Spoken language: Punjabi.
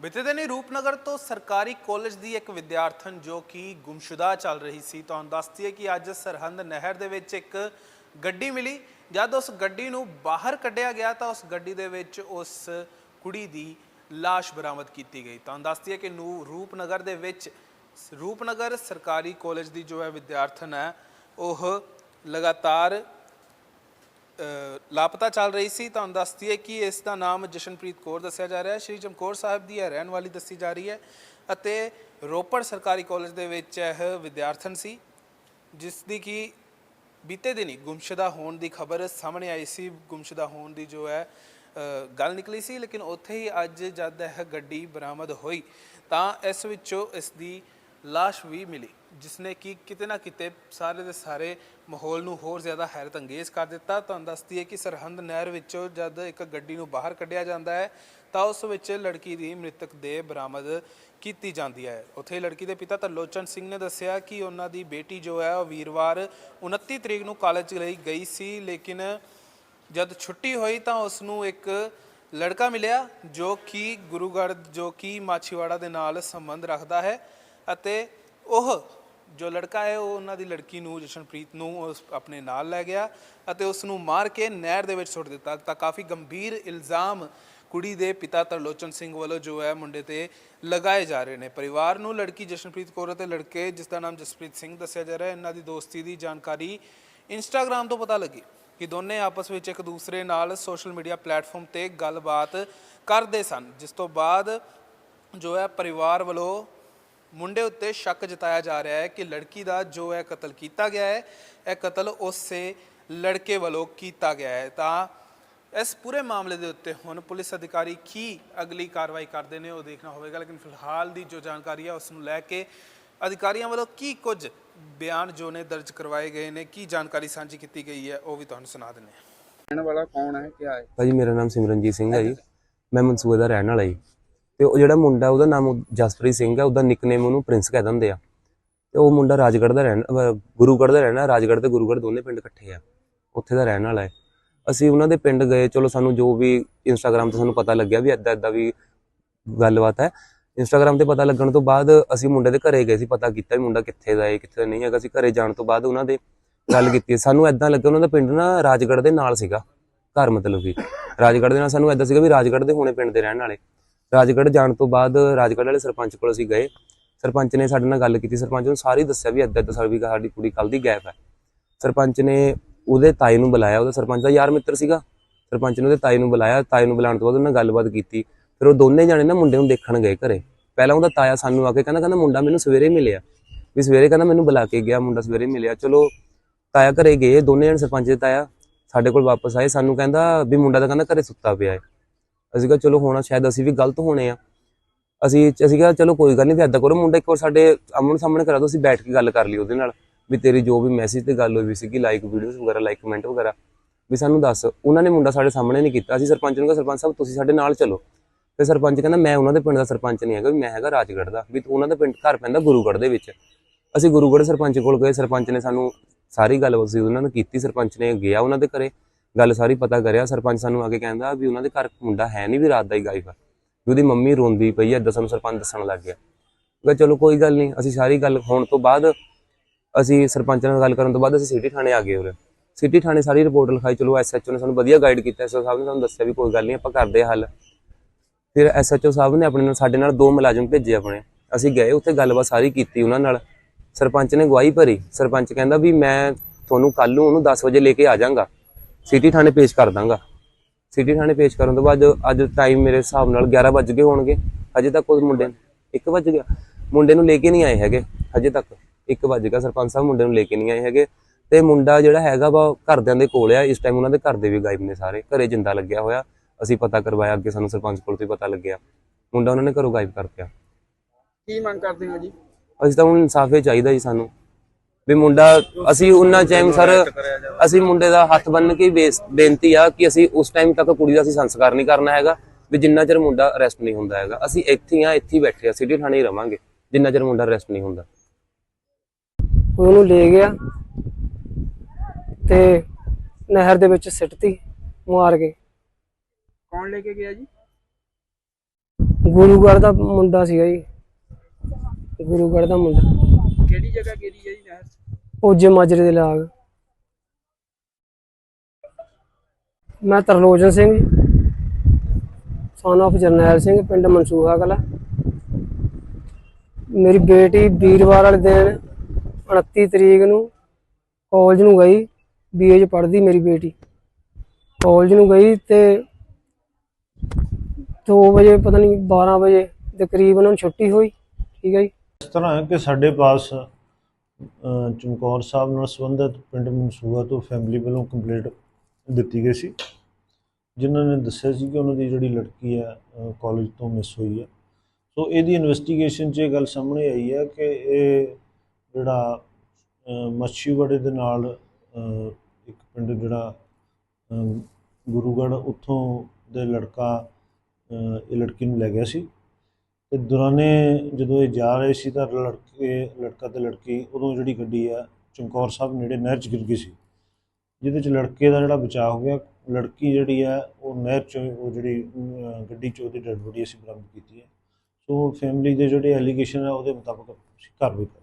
ਬੀਤੇ ਦਿਨੀ ਰੂਪਨਗਰ ਤੋਂ ਸਰਕਾਰੀ ਕਾਲਜ ਦੀ ਇੱਕ ਵਿਦਿਆਰਥਣ ਜੋ ਕਿ ਗੁੰਮਸ਼ੁਦਾ ਚੱਲ ਰਹੀ ਸੀ, ਤੁਹਾਨੂੰ ਦੱਸਦੀ ਹੈ ਕਿ ਅੱਜ ਸਰਹੰਦ ਨਹਿਰ ਦੇ ਵਿੱਚ ਇੱਕ ਗੱਡੀ ਮਿਲੀ। ਜਦ ਉਸ ਗੱਡੀ ਨੂੰ ਬਾਹਰ ਕੱਢਿਆ ਗਿਆ ਤਾਂ ਉਸ ਗੱਡੀ ਦੇ ਵਿੱਚ ਉਸ ਕੁੜੀ ਦੀ ਲਾਸ਼ ਬਰਾਮਦ ਕੀਤੀ ਗਈ। ਤੁਹਾਨੂੰ ਦੱਸਦੀ ਹੈ ਕਿ ਨੂੰ ਰੂਪਨਗਰ ਦੇ ਵਿੱਚ ਰੂਪਨਗਰ ਸਰਕਾਰੀ ਕਾਲਜ ਦੀ ਜੋ ਹੈ ਵਿਦਿਆਰਥਣ ਹੈ, ਉਹ ਲਗਾਤਾਰ ਲਾਪਤਾ ਚੱਲ ਰਹੀ ਸੀ ਤੁਹਾਨੂੰ ਦੱਸਦੀ ਹੈ ਕਿ ਇਸ ਦਾ ਨਾਮ ਜਸ਼ਨਪ੍ਰੀਤ ਕੌਰ ਦੱਸਿਆ ਜਾ ਰਿਹਾ ਹੈ। ਸ਼੍ਰੀ ਚਮਕੌਰ ਸਾਹਿਬ ਦੀ ਹੈ ਰਹਿਣ ਵਾਲੀ ਦੱਸੀ ਜਾ ਰਹੀ ਹੈ ਅਤੇ ਰੋਪੜ ਸਰਕਾਰੀ ਕਾਲਜ ਦੇ ਵਿੱਚ ਇਹ ਵਿਦਿਆਰਥਣ ਸੀ ਜਿਸ ਦੀ ਕਿ ਬੀਤੇ ਦਿਨੀ ਗੁੰਮਸ਼ੁਦਾ ਹੋਣ ਦੀ ਖਬਰ ਸਾਹਮਣੇ ਆਈ ਸੀ। ਗੁੰਮਸ਼ੁਦਾ ਹੋਣ ਦੀ ਜੋ ਹੈ ਗੱਲ ਨਿਕਲੀ ਸੀ, ਲੇਕਿਨ ਉੱਥੇ ਹੀ ਅੱਜ ਜਦ ਇਹ ਗੱਡੀ ਬਰਾਮਦ ਹੋਈ, ਤਾਂ ਇਸ ਵਿੱਚੋਂ ਇਸ ਦੀ ਲਾਸ਼ ਵੀ ਮਿਲੀ ਜਿਸ ਨੇ ਕਿ ਕਿਤੇ ਨਾ ਕਿਤੇ ਸਾਰੇ ਦੇ ਸਾਰੇ ਮਾਹੌਲ ਨੂੰ ਹੋਰ ਜ਼ਿਆਦਾ ਹੈਰਤ ਅੰਗੇਜ਼ ਕਰ ਦਿੱਤਾ। ਤੁਹਾਨੂੰ ਦੱਸਦੀ ਹੈ ਕਿ ਸਰਹੰਦ ਨਹਿਰ ਵਿੱਚੋਂ ਜਦ ਇੱਕ ਗੱਡੀ ਨੂੰ ਬਾਹਰ ਕੱਢਿਆ ਜਾਂਦਾ ਹੈ, ਤਾਂ ਉਸ ਵਿੱਚ ਲੜਕੀ ਦੀ ਮ੍ਰਿਤਕ ਦੇਹ ਬਰਾਮਦ ਕੀਤੀ ਜਾਂਦੀ ਹੈ। ਉੱਥੇ ਲੜਕੀ ਦੇ ਪਿਤਾ ਤਰਲੋਚਨ ਸਿੰਘ ਨੇ ਦੱਸਿਆ ਕਿ ਉਹਨਾਂ ਦੀ ਬੇਟੀ ਜੋ ਹੈ, ਉਹ ਵੀਰਵਾਰ 29 ਤਰੀਕ ਨੂੰ ਕਾਲਜ ਲਈ ਗਈ ਸੀ, ਲੇਕਿਨ ਜਦ ਛੁੱਟੀ ਹੋਈ ਤਾਂ ਉਸ ਨੂੰ ਇੱਕ ਲੜਕਾ ਮਿਲਿਆ, ਜੋ ਕਿ ਗੁਰੂਗੜ੍ਹ ਜੋ ਕਿ ਮਾਛੀਵਾੜਾ ਦੇ ਨਾਲ ਸੰਬੰਧ ਰੱਖਦਾ ਹੈ। ਅਤੇ ਉਹ ਜੋ ਲੜਕਾ ਹੈ, ਉਹ ਉਹਨਾਂ ਦੀ ਲੜਕੀ ਨੂੰ, ਜਸ਼ਨਪ੍ਰੀਤ ਨੂੰ ਉਸ ਆਪਣੇ ਨਾਲ ਲੈ ਗਿਆ ਅਤੇ ਉਸ ਨੂੰ ਮਾਰ ਕੇ ਨਹਿਰ ਦੇ ਵਿੱਚ ਸੁੱਟ ਦਿੱਤਾ। ਤਾਂ ਕਾਫੀ ਗੰਭੀਰ ਇਲਜ਼ਾਮ ਕੁੜੀ ਦੇ ਪਿਤਾ ਤਰਲੋਚਨ ਸਿੰਘ ਵੱਲੋਂ ਜੋ ਹੈ, ਮੁੰਡੇ ਤੇ ਲਗਾਏ ਜਾ ਰਹੇ ਨੇ। ਪਰਿਵਾਰ ਨੂੰ ਲੜਕੀ ਜਸ਼ਨਪ੍ਰੀਤ ਕੌਰ ਅਤੇ ਲੜਕੇ ਜਿਸ ਦਾ ਨਾਮ ਜਸਪ੍ਰੀਤ ਸਿੰਘ ਦੱਸਿਆ ਜਾ ਰਿਹਾ ਹੈ, ਇਹਨਾਂ ਦੀ ਦੋਸਤੀ ਦੀ ਜਾਣਕਾਰੀ ਇੰਸਟਾਗ੍ਰam ਤੋਂ ਪਤਾ ਲੱਗੀ ਕਿ ਦੋਨੇ ਆਪਸ ਵਿੱਚ ਇੱਕ ਦੂਸਰੇ ਨਾਲ ਸੋਸ਼ਲ ਮੀਡੀਆ ਪਲੇਟਫਾਰਮ ਤੇ ਗੱਲਬਾਤ ਕਰਦੇ ਸਨ, ਜਿਸ ਤੋਂ ਬਾਅਦ ਜੋ ਹੈ, ਪਰਿਵਾਰ ਵੱਲੋਂ ਮੁੰਡੇ ਉੱਤੇ ਸ਼ੱਕ ਜਤਾਇਆ ਜਾ ਰਿਹਾ ਹੈ ਕਿ ਲੜਕੀ ਦਾ ਜੋ ਹੈ ਕਤਲ ਕੀਤਾ ਗਿਆ ਹੈ ਇਹ ਕਤਲ ਉਸੇ ਲੜਕੇ ਵੱਲੋਂ ਕੀਤਾ ਗਿਆ ਹੈ। ਤਾਂ ਇਸ ਪੂਰੇ ਮਾਮਲੇ ਦੇ ਉੱਤੇ ਹੁਣ ਪੁਲਿਸ ਅਧਿਕਾਰੀ ਕੀ ਅਗਲੀ ਕਾਰਵਾਈ ਕਰਦੇ ਨੇ ਉਹ ਦੇਖਣਾ ਹੋਵੇਗਾ ਲੇਕਿਨ ਫਿਲਹਾਲ ਦੀ ਜੋ ਜਾਣਕਾਰੀ ਹੈ ਉਸ ਨੂੰ ਲੈ ਕੇ ਅਧਿਕਾਰੀਆਂ ਵੱਲੋਂ ਕੀ ਕੁਝ ਬਿਆਨ ਜੋ ਨੇ ਦਰਜ ਕਰਵਾਏ ਗਏ ਨੇ ਕੀ ਜਾਣਕਾਰੀ ਸਾਂਝੀ ਕੀਤੀ ਗਈ ਹੈ ਉਹ ਵੀ ਤੁਹਾਨੂੰ ਸੁਣਾ ਦਿੰਦੇ ਹਾਂ। ਰਹਿਣ ਵਾਲਾ ਕੌਣ ਹੈ ਕਿਆ ਹੈ? ਭਾਜੀ ਮੇਰਾ ਨਾਮ ਸਿਮਰਨਜੀਤ ਸਿੰਘ ਹੈ ਜੀ। ਮੈਂ ਮਨਸੂਬੇ ਦਾ ਰਹਿਣ ਵਾਲਾ ਜੀ। ਤੇ ਉਹ ਜਿਹੜਾ ਮੁੰਡਾ, ਉਹਦਾ ਨਾਮ ਜਸਪ੍ਰੀਤ ਸਿੰਘ ਹੈ, ਉਹਦਾ ਨਿਕਨੇਮ ਉਹਨੂੰ ਪ੍ਰਿੰਸ ਕਹਿ ਦਿੰਦੇ ਆ। ਤੇ ਉਹ ਮੁੰਡਾ ਰਾਜਗੜ੍ਹ ਦਾ ਰਹਿਣਾ ਗੁਰੂਗੜ੍ਹ ਦਾ ਰਹਿਣਾ ਰਾਜਗੜ੍ਹ ਤੇ ਗੁਰੂਗੜ੍ਹ ਦੋਨੇ ਪਿੰਡ ਇਕੱਠੇ ਆ, ਉੱਥੇ ਦਾ ਰਹਿਣ ਵਾਲਾ ਹੈ। ਅਸੀਂ ਉਹਨਾਂ ਦੇ ਪਿੰਡ ਗਏ, ਚਲੋ ਸਾਨੂੰ ਜੋ ਵੀ ਇੰਸਟਾਗ੍ਰam ਤੇ ਸਾਨੂੰ ਪਤਾ ਲੱਗਿਆ ਵੀ ਐਦਾਂ ਐਦਾਂ ਵੀ ਗੱਲਬਾਤ ਹੈ। ਇੰਸਟਾਗ੍ਰam ਤੇ ਪਤਾ ਲੱਗਣ ਤੋਂ ਬਾਅਦ ਅਸੀਂ ਮੁੰਡੇ ਦੇ ਘਰੇ ਗਏ ਸੀ, ਪਤਾ ਕੀਤਾ ਵੀ ਮੁੰਡਾ ਕਿੱਥੇ ਦਾ ਹੈ, ਕਿੱਥੇ ਦਾ ਨਹੀਂ ਹੈਗਾ। ਅਸੀਂ ਘਰੇ ਜਾਣ ਤੋਂ ਬਾਅਦ ਉਹਨਾਂ ਦੇ ਗੱਲ ਕੀਤੀ। ਸਾਨੂੰ ਐਦਾਂ ਲੱਗਿਆ, ਉਹਨਾਂ ਦਾ ਪਿੰਡ ਨਾ ਰਾਜਗੜ੍ਹ ਦੇ ਨਾਲ ਸੀਗਾ, ਘਰ ਮਤਲਬ ਕਿ ਰਾਜਗੜ੍ਹ ਦੇ ਨਾਲ ਸਾਨੂੰ ਐਦਾਂ ਸੀਗਾ ਵੀ ਰਾਜਗੜ੍ਹ ਦੇ ਹੋਣੇ ਪਿੰਡ ਦੇ ਰਹਿਣ ਵਾਲੇ। ਰਾਜਗੜ੍ਹ ਜਾਣ ਤੋਂ ਬਾਅਦ ਰਾਜਗੜ੍ਹ ਵਾਲੇ ਸਰਪੰਚ ਕੋਲ ਅਸੀਂ ਗਏ। ਸਰਪੰਚ ਨੇ ਸਾਡੇ ਨਾਲ ਗੱਲ ਕੀਤੀ। ਸਰਪੰਚ ਨੂੰ ਸਾਰੀ ਦੱਸਿਆ ਵੀ ਐਦਾਂ ਐਦਾਂ ਸਾਡੀ ਸਾਡੀ ਕੁੜੀ ਕੱਲ ਦੀ ਗੈਪ ਹੈ। ਸਰਪੰਚ ਨੇ ਉਹਦੇ ਤਾਏ ਨੂੰ ਬੁਲਾਇਆ। ਉਹਦਾ ਸਰਪੰਚ ਦਾ ਯਾਰ ਮਿੱਤਰ ਸੀਗਾ। ਸਰਪੰਚ ਨੇ ਉਹਦੇ ਤਾਏ ਨੂੰ ਬੁਲਾਇਆ। ਤਾਏ ਨੂੰ ਬੁਲਾਉਣ ਤੋਂ ਬਾਅਦ ਉਹਨਾਂ ਨਾਲ ਗੱਲਬਾਤ ਕੀਤੀ। ਫਿਰ ਉਹ ਦੋਨੇ ਜਾਣੇ ਨਾ ਮੁੰਡੇ ਨੂੰ ਦੇਖਣ ਗਏ ਘਰੇ। ਪਹਿਲਾਂ ਉਹਦਾ ਤਾਇਆ ਸਾਨੂੰ ਆ ਕੇ ਕਹਿੰਦਾ ਕਹਿੰਦਾ ਮੁੰਡਾ ਮੈਨੂੰ ਸਵੇਰੇ ਮਿਲਿਆ। ਵੀ ਸਵੇਰੇ ਕਹਿੰਦਾ ਮੈਨੂੰ ਬੁਲਾ ਕੇ ਗਿਆ, ਮੁੰਡਾ ਸਵੇਰੇ ਮਿਲਿਆ। ਚਲੋ ਤਾਇਆ ਘਰੇ ਗਏ। ਦੋਨੇ ਜਣੇ ਸਰਪੰਚ ਦੇ ਤਾਇਆ ਸਾਡੇ ਕੋਲ ਵਾਪਸ ਆਏ। ਸਾਨੂੰ ਕਹਿੰਦਾ ਵੀ ਮੁੰਡਾ ਤਾਂ ਕਹਿੰਦਾ ਘਰੇ ਸੁੱਤਾ ਪਿਆ ਹੈ। ਅਸੀਂ ਕਿਹਾ ਚਲੋ ਹੋਣਾ ਸ਼ਾਇਦ ਅਸੀਂ ਵੀ ਗਲਤ ਹੋਣੇ ਆ। ਅਸੀਂ ਅਸੀਂ ਕਿਹਾ ਚਲੋ ਕੋਈ ਗੱਲ ਨਹੀਂ ਫਿਰ ਏਦਾਂ ਕਰੋ, ਮੁੰਡਾ ਇੱਕ ਵਾਰ ਸਾਡੇ ਆਮਣ ਸਾਹਮਣੇ ਕਰਾ ਦਿਓ, ਅਸੀਂ ਬੈਠ ਕੇ ਗੱਲ ਕਰ ਲਈ ਉਹਦੇ ਨਾਲ। ਵੀ ਤੇਰੀ ਜੋ ਵੀ ਮੈਸੇਜ ਤੇ ਗੱਲ ਹੋਈ ਵੀ ਸੀਗੀ ਲਾਈਕ ਵੀਡੀਓਜ਼ ਵਗੈਰਾ ਲਾਈਕ ਕਮੈਂਟ ਵਗੈਰਾ, ਵੀ ਸਾਨੂੰ ਦੱਸ। ਉਹਨਾਂ ਨੇ ਮੁੰਡਾ ਸਾਡੇ ਸਾਹਮਣੇ ਨਹੀਂ ਕੀਤਾ। ਅਸੀਂ ਸਰਪੰਚ ਨੂੰ ਕਿਹਾ, ਸਰਪੰਚ ਸਾਹਿਬ, ਤੁਸੀਂ ਸਾਡੇ ਨਾਲ ਚਲੋ। ਤੇ ਸਰਪੰਚ ਕਹਿੰਦਾ, ਮੈਂ ਉਹਨਾਂ ਦੇ ਪਿੰਡ ਦਾ ਸਰਪੰਚ ਨਹੀਂ ਹੈਗਾ, ਵੀ ਮੈਂ ਹੈਗਾ ਰਾਜਗੜ੍ਹ ਦਾ। ਵੀ ਉਹਨਾਂ ਦਾ ਪਿੰਡ, ਘਰ ਪੈਂਦਾ ਗੁਰੂਗੜ੍ਹ ਦੇ ਵਿੱਚ। ਅਸੀਂ ਗੁਰੂਗੜ੍ਹ ਸਰਪੰਚ ਕੋਲ ਗਏ, ਸਰਪੰਚ ਨੇ ਸਾਨੂੰ ਸਾਰੀ ਗੱਲ ਸੀ ਉਹਨਾਂ ਨੂੰ ਕੀਤੀ, ਸਰਪੰਚ ਨੇ ਗਿਆ ਉਹਨਾਂ ਦੇ ਘਰੇ। ਗੱਲ ਸਾਰੀ ਪਤਾ ਕਰਿਆ, ਸਰਪੰਚ ਸਾਨੂੰ ਆ ਕੇ ਕਹਿੰਦਾ ਵੀ ਉਹਨਾਂ ਦੇ ਘਰ ਮੁੰਡਾ ਹੈ ਨਹੀਂ, ਵੀ ਰਾਤ ਦਾ ਹੀ ਗਾਇਬ ਆ। ਵੀ ਉਹਦੀ ਮੰਮੀ ਰੋਂਦੀ ਪਈ ਐ ਸਾਨੂੰ ਸਰਪੰਚ ਦੱਸਣ ਲੱਗ ਗਿਆ। ਮੈਂ ਚਲੋ ਕੋਈ ਗੱਲ ਨਹੀਂ, ਅਸੀਂ ਸਾਰੀ ਗੱਲ ਹੋਣ ਤੋਂ ਬਾਅਦ ਅਸੀਂ ਸਰਪੰਚ ਨਾਲ ਗੱਲ ਕਰਨ ਤੋਂ ਬਾਅਦ ਅਸੀਂ ਸਿਟੀ ਥਾਣੇ ਆ ਗਏ ਉਰੇ। ਸਿਟੀ ਥਾਣੇ ਸਾਰੀ ਰਿਪੋਰਟ ਲਿਖਾਈ, ਚਲੋ ਐਸਐਚਓ ਨੇ ਸਾਨੂੰ ਵਧੀਆ ਗਾਈਡ ਕੀਤਾ ਐਸਐਚਓ ਸਾਹਿਬ ਨੇ ਸਾਨੂੰ ਦੱਸਿਆ ਵੀ ਕੋਈ ਗੱਲ ਨਹੀਂ, ਆਪਾਂ ਕਰਦੇ ਆ ਹੱਲ। ਫਿਰ ਐਸਐਚਓ ਸਾਹਿਬ ਨੇ ਆਪਣੇ ਨਾਲ, ਸਾਡੇ ਨਾਲ ਦੋ ਮੁਲਾਜ਼ਮ ਭੇਜੇ ਆਪਣੇ। ਅਸੀਂ ਗਏ, ਉੱਥੇ ਗੱਲਬਾਤ ਸਾਰੀ ਕੀਤੀ ਉਹਨਾਂ ਨਾਲ। ਸਰਪੰਚ ਨੇ ਗਵਾਹੀ ਭਰੀ। ਸਰਪੰਚ ਕਹਿੰਦਾ ਵੀ ਮੈਂ ਤੁਹਾਨੂੰ ਕੱਲ ਨੂੰ ਉਹਨੂੰ 10 ਵਜੇ ਲੈ ਕੇ ਆ ਜਾਵਾਂਗਾ। ਸਿਟੀ ਥਾਣੇ ਪੇਸ਼ ਕਰ ਦਾਂਗਾ। ਸਿਟੀ ਥਾਣੇ ਪੇਸ਼ ਕਰਨ ਤੋਂ ਬਾਅਦ ਅੱਜ ਟਾਈਮ ਮੇਰੇ ਹਿਸਾਬ ਨਾਲ 11 ਵੱਜ ਗਏ ਹੋਣਗੇ। ਹਜੇ ਤੱਕ ਉਸ ਮੁੰਡੇ 1 ਵੱਜ ਗਿਆ। ਮੁੰਡੇ ਨੂੰ ਲੈ ਕੇ ਨਹੀਂ ਆਏ ਹੈਗੇ ਹਜੇ ਤੱਕ। 1 ਵੱਜ ਗਿਆ। ਸਰਪੰਚ ਸਾਹਿਬ ਮੁੰਡੇ ਨੂੰ ਲੈ ਕੇ ਨਹੀਂ ਆਏ ਹੈਗੇ। ਤੇ ਮੁੰਡਾ ਜਿਹੜਾ ਹੈਗਾ ਵਾ ਘਰਦਿਆਂ ਦੇ ਕੋਲ ਆ। ਇਸ ਟਾਈਮ ਉਹਨਾਂ ਦੇ ਘਰ ਦੇ ਵੀ ਗਾਇਬ ਨੇ ਸਾਰੇ। ਘਰੇ ਜਿੰਦਾ ਲੱਗਿਆ ਹੋਇਆ। ਅਸੀਂ ਪਤਾ ਕਰਵਾਇਆ ਅੱਗੇ ਸਾਨੂੰ ਸਰਪੰਚ ਕੋਲ ਤੋਂ ਪਤਾ ਲੱਗਿਆ। ਮੁੰਡਾ ਉਹਨਾਂ ਨੇ ਘਰੋਂ ਗਾਇਬ ਕਰਤਿਆ ਕੀ ਮੰਗ ਕਰਦੇ ਹੋ ਜੀ? ਅਸੀਂ ਤਾਂ ਹੁਣ ਇਨਸਾਫ ਚਾਹੀਦਾ ਜੀ ਸਾਨੂੰ। ਵੀ ਮੁੰਡਾ ਅਸੀਂ ਉਹਨਾਂ ਟਾਈਮ ਸਰ ਅਸੀਂ ਮੁੰਡੇ ਦਾ ਹੱਥ ਬੰਨ ਕੇ ਬੇਨਤੀ ਆ ਕਿ ਅਸੀਂ ਉਸ ਟਾਈਮ ਤੱਕ ਕੁੜੀ ਦਾ ਅਸੀਂ ਸੰਸਕਾਰ ਨਹੀਂ ਕਰਨਾ ਹੈਗਾ ਵੀ ਜਿੰਨਾ ਚਿਰ ਮੁੰਡਾ ਅਰੈਸਟ ਨਹੀਂ ਹੁੰਦਾ ਹੈਗਾ। ਅਸੀਂ ਇੱਥੇ ਆ ਇੱਥੇ ਬੈਠੇ ਆ ਸਿਟੀ ਥਾਣੇ ਹੀ ਰਵਾਂਗੇ ਜਿੰਨਾ ਚਿਰ ਮੁੰਡਾ ਅਰੈਸਟ ਨਹੀਂ ਹੁੰਦਾ। ਉਹਨੂੰ ਲੈ ਗਿਆ ਤੇ ਨਹਿਰ ਦੇ ਵਿੱਚ ਸਿੱਟਤੀ ਮਾਰ ਕੇ ਕੌਣ ਲੈ ਕੇ ਗਿਆ ਜੀ? ਗੁਰੂਗੜ੍ਹ ਦਾ ਮੁੰਡਾ ਸੀਗਾ ਜੀ। ਗੁਰੂਗੜ੍ਹ ਦਾ ਮੁੰਡਾ। ਕਿਹੜੀ ਜਗ੍ਹਾ ਗੇਰੀ ਹੈ ਜੀ ਨਹਿਰ 'ਚ? ਮਾਜਰੇ ਦੇ ਲਾਗ। ਮੈਂ ਤਰਲੋਚਨ ਸਿੰਘ ਸਨ of ਜਰਨੈਲ ਸਿੰਘ, ਪਿੰਡ ਮਨਸੂਹਾ ਕਲਾ। ਮੇਰੀ ਬੇਟੀ ਵੀਰਵਾਰ ਵਾਲੇ ਦਿਨ 29 ਤਰੀਕ ਨੂੰ ਕਾਲਜ ਨੂੰ ਗਈ ਬੀਏ ਚ ਪੜ੍ਹਦੀ ਮੇਰੀ ਬੇਟੀ। ਕਾਲਜ ਨੂੰ ਗਈ ਤੇ 2 ਵਜੇ, ਪਤਾ ਨਹੀਂ 12 ਵਜੇ ਦੇ ਕਰੀਬ ਉਹਨਾਂ ਨੂੰ ਛੁੱਟੀ ਹੋਈ, ਠੀਕ ਹੈ ਜੀ। ਇਸ ਤਰ੍ਹਾਂ ਹੈ ਕਿ ਸਾਡੇ ਪਾਸ ਚਮਕੌਰ ਸਾਹਿਬ ਨਾਲ ਸੰਬੰਧਿਤ ਪਿੰਡ ਮਨਸੂਆ ਤੋਂ ਫੈਮਿਲੀ ਵੱਲੋਂ ਕੰਪਲੇਂਟ ਦਿੱਤੀ ਗਈ ਸੀ। ਜਿਨ੍ਹਾਂ ਨੇ ਦੱਸਿਆ ਸੀ ਕਿ ਉਹਨਾਂ ਦੀ ਜਿਹੜੀ ਲੜਕੀ ਹੈ ਕਾਲਜ ਤੋਂ ਮਿਸ ਹੋਈ ਹੈ। ਸੋ ਇਹਦੀ ਇਨਵੈਸਟੀਗੇਸ਼ਨ 'ਚ ਇਹ ਗੱਲ ਸਾਹਮਣੇ ਆਈ ਹੈ ਕਿ ਇਹ ਜਿਹੜਾ ਅ, ਮੱਛੀਵਾੜੇ ਦੇ ਨਾਲ ਇੱਕ ਪਿੰਡ ਜਿਹੜਾ ਅ, ਗੁਰੂਗੜ੍ਹ ਉੱਥੋਂ ਦੇ ਲੜਕਾ ਇਹ ਲੜਕੀ ਨੂੰ ਲੈ ਗਿਆ ਸੀ। ਤੇ ਦੌਰਾਨੇ ਜਦੋਂ ਇਹ ਜਾ ਰਹੇ ਸੀ ਤਾਂ ਲੜਕੇ, ਲੜਕਾ ਤੇ ਲੜਕੀ ਉਦੋਂ ਜਿਹੜੀ ਗੱਡੀ ਆ, ਚਮਕੌਰ ਸਾਹਿਬ ਨੇੜੇ ਨਹਿਰ 'ਚ ਗਿਰ ਗਈ ਸੀ। ਜਿਹਦੇ 'ਚ ਲੜਕੇ ਦਾ ਜਿਹੜਾ ਬਚਾਅ ਹੋ ਗਿਆ, ਲੜਕੀ ਜਿਹੜੀ ਆ, ਉਹ ਨਹਿਰ 'ਚ ਉਹ ਜਿਹੜੀ ਗੱਡੀ 'ਚ ਉਹਦੀ ਡੈਡ ਬੋਡੀ ਅਸੀਂ ਬਰਾਮਦ ਕੀਤੀ ਹੈ। ਸੋ ਫੈਮਿਲੀ ਦੇ ਜਿਹੜੇ ਐਲੀਗੇਸ਼ਨ ਆ, ਉਹਦੇ ਮੁਤਾਬਕ ਅਸੀਂ ਕਾਰਵਾਈ ਕਰ